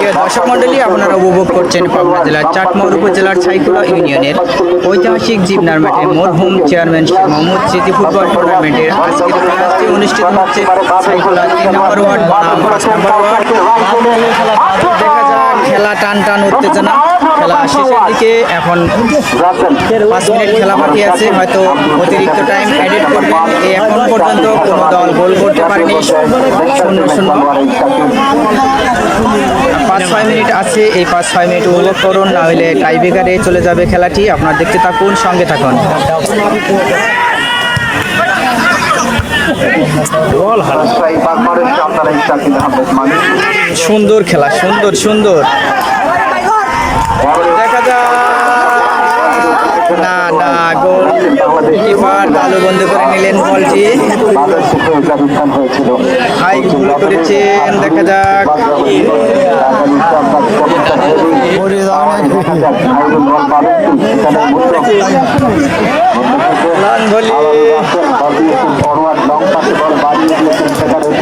প্রিয় দর্শক মন্ডলী আপনারা উপভোগ করছেন পাবনা জেলার চাটমোহর উপজেলার ছাইকুলা ইউনিয়নের ঐতিহাসিক জিবনার মাঠে মরহুম চেয়ারম্যান শেখ মোহাম্মদ স্মৃতি ফুটবল টুর্নামেন্টের আজকের ম্যাচটি অনুষ্ঠিত হচ্ছে ছাইকুলা তিন নম্বর ওয়ার্ড বনাম পাঁচ নম্বর ওয়ার্ড। দেখা যাক, খেলা টান টান, উত্তেজনা। খেলা শেষের দিকে এখন পাঁচ মিনিট খেলা বাকি আছে, হয়তো অতিরিক্ত টাইম এডিট করবেন। এখন পর্যন্ত কোনো দল গোল করতে পারেনি। শূন্য শূন্য পাঁচ ছয় মিনিট আছে, এই পাঁচ ছয় মিনিট উপভোগ করুন, না হলে টাইব্রেকারে চলে যাবে খেলাটি। আপনার দেখতে থাকুন, সঙ্গে থাকুন। সুন্দর খেলা, সুন্দর সুন্দর দেখা যাক না না গোল কিপার তালু বন্ধ করে নিলেন বলটি হাই ভুল করেছেন, দেখা যাক।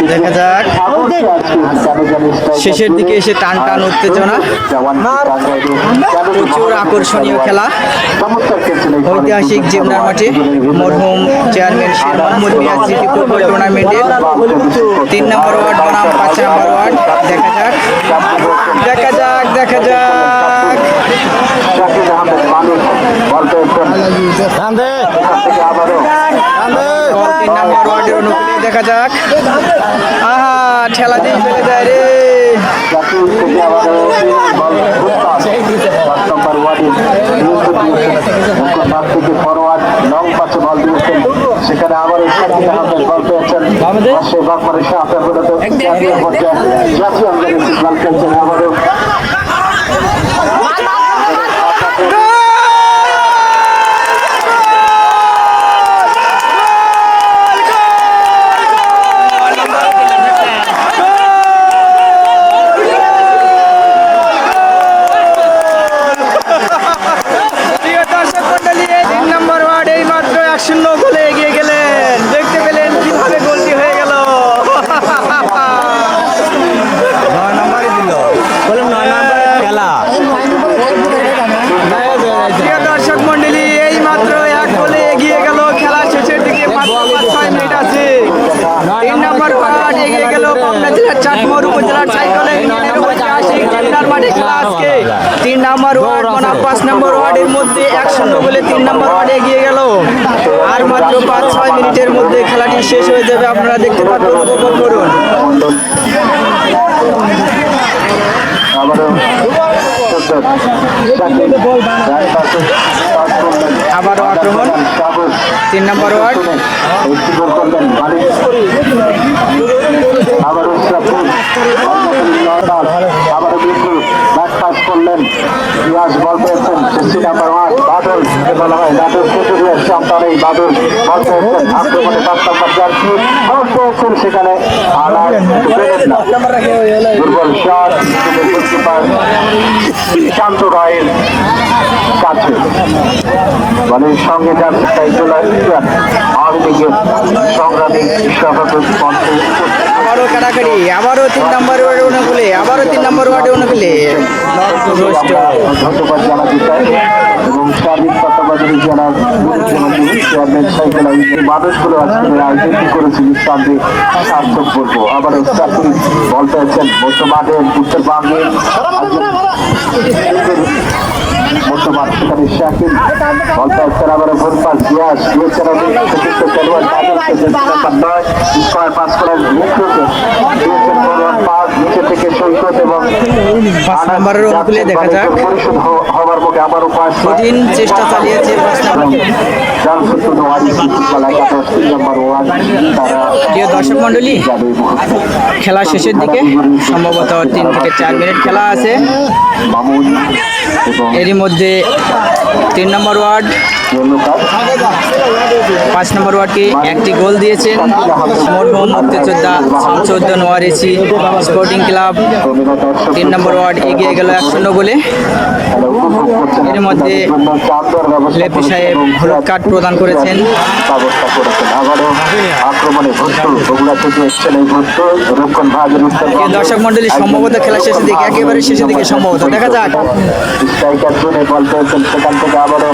দেখা যাক। শেষের দিকে এসে টান টান উত্তেজনা প্রচুর আকর্ষণীয় খেলা। ঐতিহাসিক জিমনার মাঠে মরহুম চেয়ারম্যান শের মোহাম্মদ মিয়া স্মৃতি ফুটবল টুর্নামেন্টের তিন নম্বর ওয়ার্ড বনাম পাঁচ নম্বর ওয়ার্ড দেখা যাক। দেখা যাক দেখা যাক। তিন নম্বর ওয়ার্ডের অনুকূলে দেখা যাক। ঠেলা দিয়ে চলে যায় রে। সেখানে আবার বল পেয়েছেন সে বাকমারের সাথে জাতীয় পর্যায়ে জাতীয় আন্তর্জাতিক ফুটবল খেলছেন আবারও প্রিয় দর্শক মণ্ডলী এই তিন নম্বর ওয়ার্ড এই মাত্র এক শূন্য গোলে এগিয়ে গেলেন দেখতে পেলেন কীভাবে গোলটি হয়ে গেল প্রিয় দর্শক মণ্ডলী এই মাত্র এক গোলে এগিয়ে গেল খেলা শেষের দিকে মাত্র পাঁচ ছয় মিনিট আছে তিন নম্বর ওয়ার্ড এগিয়ে গেল পাবনা জেলার চাটমোহর উপজেলার সাইকেলে ইউনিয়নের ঐতিহাসিক জিন্দার মাঠে খেলা আজকে তিন নম্বর ওয়ার্ড বনাম পাঁচ নম্বর ওয়ার্ডের মধ্যে এক শূন্য গোলে তিন নম্বর ওয়ার্ডে এগিয়ে গেল। আর মাত্র পাঁচ, ছয় মিনিটের মধ্যে খেলাটি শেষ হয়ে যাবে, আপনারা দেখতে পাবেন উপভোগ করুন। আবারও আক্রমণ, তিন নম্বর ওয়ার্ড। করলেন ইয়াস বল পেয়েছেন সিসি নাম্বার ওয়ান বাদল বলা হয় কেটে দিয়ে সন্তান এই বাদল বল পেয়েছেন আক্রমণে সেখানে পেলেন না। দুর্বল শট গোলকিপার শান্ত রায়ের কাছে। মানে সঙ্গে যাচ্ছে তাই চলে আওয়ামী লীগের সংগ্রামী সভাপতি আবারও কাটাকাটি আবারও তিন নম্বর ওয়ার্ডে অনুকূলে আবারও তিন নম্বর ওয়ার্ডে অনুকূলে। ধন্যবাদ জানাতে চাই। এবং সার্বিক তত্ত্বাবধানে জেলার চেয়ারম্যান সাইকেল মানুষগুলো আজকে আয়োজন করেছে নিঃসন্দেহে সার্থক বলব। আবার চাকরি বল পেয়েছেন বর্তমানের বর্তমান সেখানে শাকিল বল পেয়েছেন আবার ভোর পাস দিয়াস দিয়েছেন চতুর্থ খেলোয়াড় নাম্বার নয় স্কোয়ার পাস করার মুখ্যতে দিয়েছেন ফরওয়ার্ড পাস নিচে থেকে সৈকত এবং পাঁচ নম্বরের অনুকূলে দেখা যাক। পরিশোধ আবার চেষ্টা চালিয়েছে প্রিয় দর্শক মণ্ডলী যাবে খেলা শেষের দিকে সম্ভবত তিন থেকে চার মিনিট খেলা আছে। এরই মধ্যে তিন নম্বর ওয়ার্ড পাঁচ নম্বর ওয়ার্ডকে একটি গোল দিয়েছেন মরহুম মুক্তিযোদ্ধা শামসুদ্দিন ওয়ারিসি স্পোর্টিং ক্লাব। তিন নম্বর ওয়ার্ড এগিয়ে গেল এক শূন্য গোলে। এর মধ্যে লেপি সাহেব হলুদ কার্ড প্রদান করেছেন। দর্শক মন্ডলী সম্ভবত খেলা শেষের দিকে একেবারে শেষের দিকে সম্ভবত। দেখা যাক। স্ট্রাইকার জোনে বল পেয়েছেন সেখান থেকে আবারও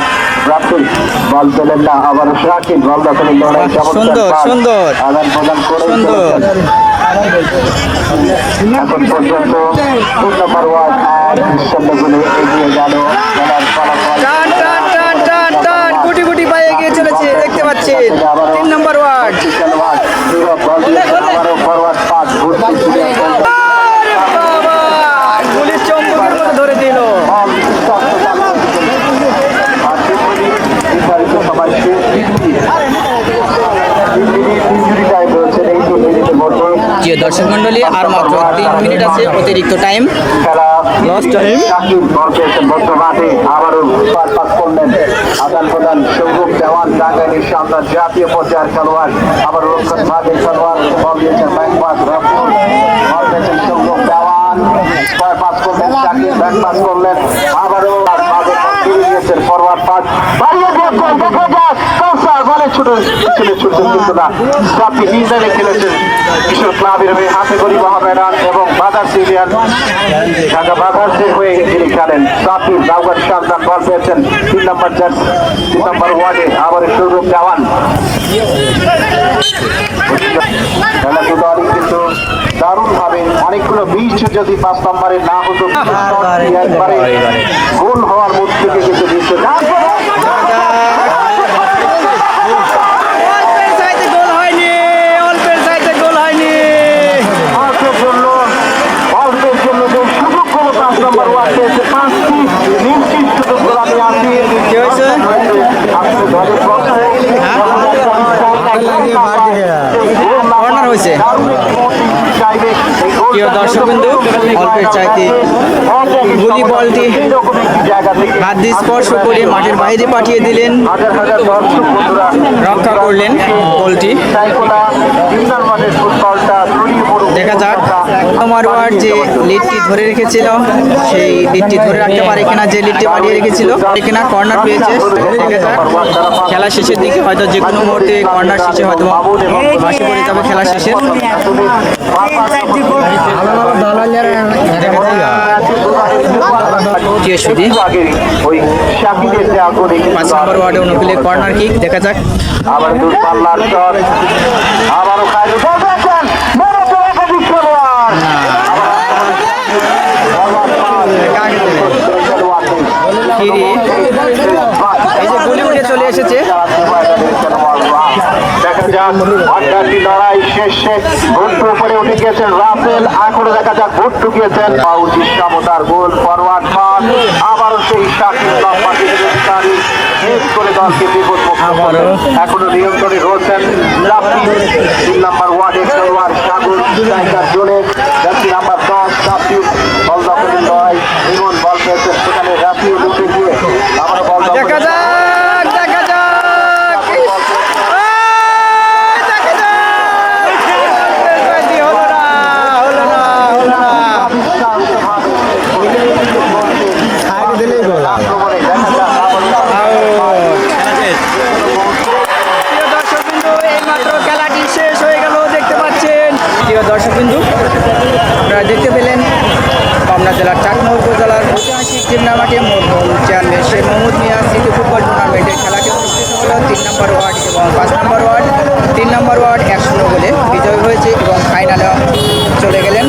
রাফিল বল পেলেন না আবার শাকিল বল দখলের লড়াই সুন্দর, সুন্দর। আদান প্রদান করে সুন্দর। এখন পর্যন্ত এক নিঃসন্দ এগিয়ে গেল খেলার ফলাফল টান টান টান টান টান গুটি গুটি পায়ে এগিয়ে চলেছে দেখতে পাচ্ছেন তিন নম্বর ওয়ার্ড খেলোয়াড় নীরব বল দিয়েছেন আবারও ফরওয়ার্ড পাস ভর্তি ছিল আরে বাবা গুলির চম্বকের মতো ধরে দিল বল বিশ্বস্ত আর সেগুলি নির্ধারিত সময়কে ইঞ্জুরি টাইম রয়েছে এই তিন মিনিটের মধ্যে প্রিয় দর্শক মন্ডলী আর মাত্র তিন মিনিট আছে অতিরিক্ত টাইম খেলা Last time. শাকিব বল পেয়েছেন বদ্ধ মাঠে আবারও পাস পাস করলেন। আদান প্রদান সৌরভ দেওয়ান জাতীয় পর্যায়ের খেলোয়াড়। আবার রক্ষণ ভাগের খেলোয়াড় বল দিয়েছেন ব্যাক রফুল বল পেয়েছেন সৌরভ দেওয়ান ছয় পাস করলেন ব্যাক পাস করলেন। আবারও ফরওয়ার্ড পাস বাড়িয়ে দেখা যাক কৌশল বলে ছুটে পিছনে ছুটছেন কিন্তু না সাপি খেলেছেন কিশোর ক্লাবের হয়ে হাতে মহামেডান এবং বাজার সিরিয়ান ঢাকা হয়ে তিনি খেলেন। সাপি বল পেয়েছেন। তিন নম্বর জার্স তিন নম্বর ওয়ার্ডে আবার সৌরভ দেওয়ান। খেলাধুলা কিন্তু দারুণ ভাবে অনেকগুলো বিশ যদি পাঁচ নম্বরে না হতো একবারে গোল হওয়ার মুখ থেকে কিন্তু দিচ্ছে অল্পের সাইতে গোল হয়নি অল্পের সাইতে গোল হয়নি ভারতের জন্য ভারতের জন্য যে সুযোগগুলো পাঁচ নম্বর ওয়ার্ড পেয়েছে পাঁচটি নিশ্চিত সুযোগগুলো আমি আছি কি হয়েছে? আপনি দলের পক্ষে Corner হয়েছে। প্রিয় দর্শকবৃন্দ, অল্পের চাইতে গুলি বলটি হাত দিয়ে স্পর্শ করে মাঠের বাইরে পাঠিয়ে দিলেন। রক্ষা করলেন বলটি। দেখা যাক। তোমার ওয়ার্ড যে লিডটি ধরে রেখেছিল, সেই লিডটি ধরে রাখতে পারে কিনা, যে লিডটি বাড়িয়ে রেখেছিল কিনা কর্নার পেয়েছে। খেলা শেষের দিকে হয়তো যে কোনো মুহূর্তে কর্নার শেষে হয়তো বাসি পড়ে যাবে খেলা শেষে। কর্নার কিক দেখা যাক। আবার দূরপাল্লার শট আবারও খাইরুল বল পেয়েছেন বড় তো একাধিক খেলোয়াড় ফিরি এই যে গুলি উঠে চলে এসেছে। উপরে উঠে গিয়েছেন রাফেল দেখা যাক গোল এখনও তিন নম্বর সাগর দশ বল দখলের লড়াই ইমন বল পেয়েছেন সেখানে রাফি উঠে গিয়ে আবার বল দেখা দখলে যাক দেখা যাক ইস! এই, দেখা যাক! হলো না হলো না হলো না প্রিয় দর্শকবিন্দু এইমাত্র খেলাটি শেষ হয়ে গেল দেখতে পাচ্ছেন প্রিয় দর্শকবিন্দু আপনারা দেখতে পেলেন পাবনা জেলার চাকমা উপজেলার ঐতিহাসিক চিন্নামাটি মরহুম chairman Sheikh Mohammad Mia city football টুর্নামেন্টের খেলাটি অনুষ্ঠিত হল তিন নম্বর ওয়ার্ড এবং পাঁচ নম্বর ওয়ার্ড। তিন নম্বর ওয়ার্ড এক শূন্য গোলে বিজয় হয়েছে এবং ফাইনালে চলে গেলেন